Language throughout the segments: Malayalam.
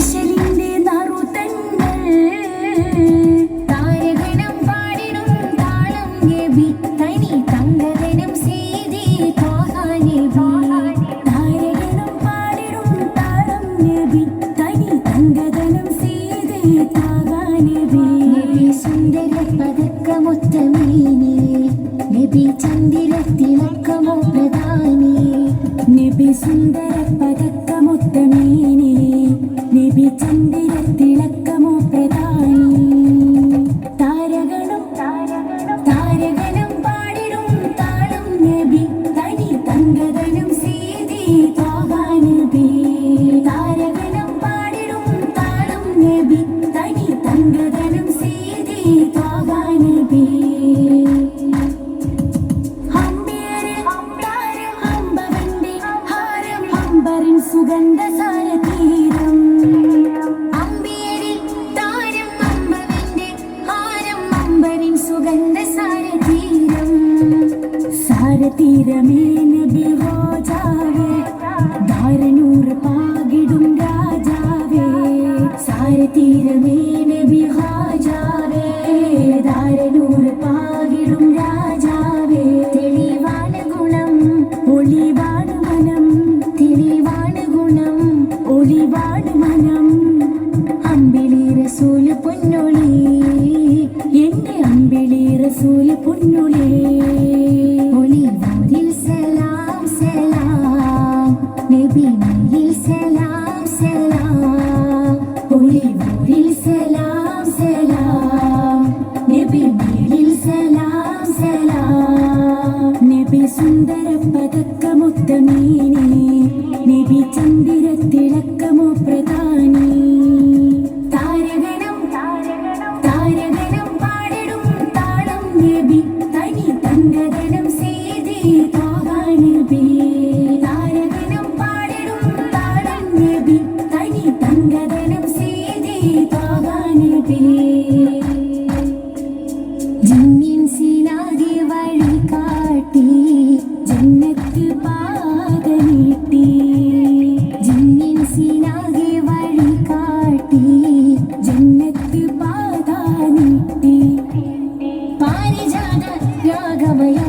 ഇശലിന്റെ നറുതങ്ങൾ താരകണം പാടിടും താളം നബി തനി തങ്കതനം സീതി താരകണം പാടിടും താളം നബി തനി തങ്കതനം സീതി നബി നബി സുന്ദര പതക്കമൊത്തമീനി നബി ചന്ദിര തിളക്കമോ പ്രധാനി. നബി സുന്ദര പതക്കമൊത്തമീനി സുഗന്ധ സാരതീരം അമ്പേരിൽ താരം അമ്പവന്റെ ഹാരം അമ്പരിൻ സുഗന്ധ സാരതീരം സാരതീരമേ റസൂൽ പൊന്നുളി എന്റെ അമ്പിളി റസൂൽ പൊന്നുളി. ഒളിവൂരിൽ സലാം സലാം. നബിയിൽ സലാം സലാം. ഒളിവൂരിൽ സലാം സലാം. നബിയിൽ സലാം സലാം. നബി സുന്ദര പതക്കമുത്തമീനി തനി തങ്കതനം സേതി ത്വാഹ നബി ജിന്നിൻ സിനാകെ വഴി കാട്ടി ജന്നത്ത് പാത നീട്ടി ജിന്നിൻ സിനാകെ വഴി കാട്ടി ജന്നത്ത് പാത നീട്ടി പാരിജാത രാഗമയം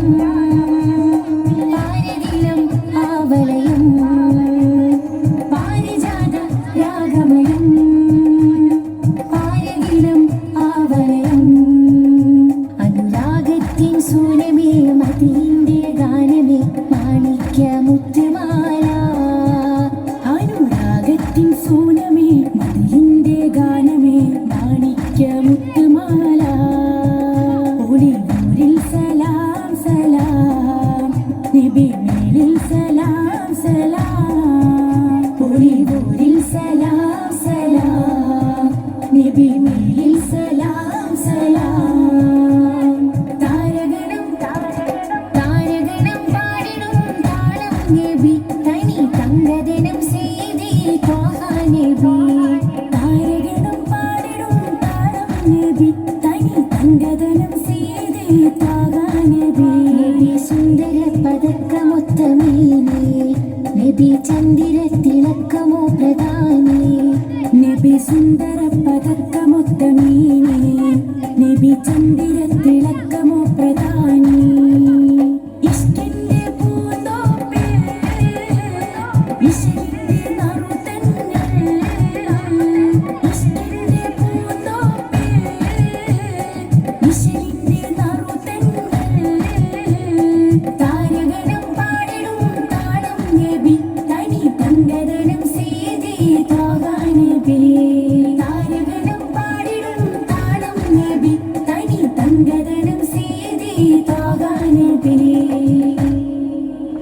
സലാം സലാം ഒളിവൂരിൽ സലാം സലാം നബി മേലിൽ സലാം സലാം താരകണം താരകണം പാടിടും താളം തനി തങ്കതനം സേതി ത്വാഹ നബി താരകണം പാടിടും താളം നബി തനി തങ്കതനം സേതി ത്വാഹ നബി. സുന്ദര നബി ചന്ദ്ര തിളക്കമോ പ്രധാനി? നബി സുന്ദര പതക്കമൊത്തമീനി നബി ചന്ദ്ര തിളക്കമോ പ്രധാനി ഇഷ്കിന്റെ പൂന്തോപ്പേ ഇഷ്കിന്റെ പൂന്തോപ്പേ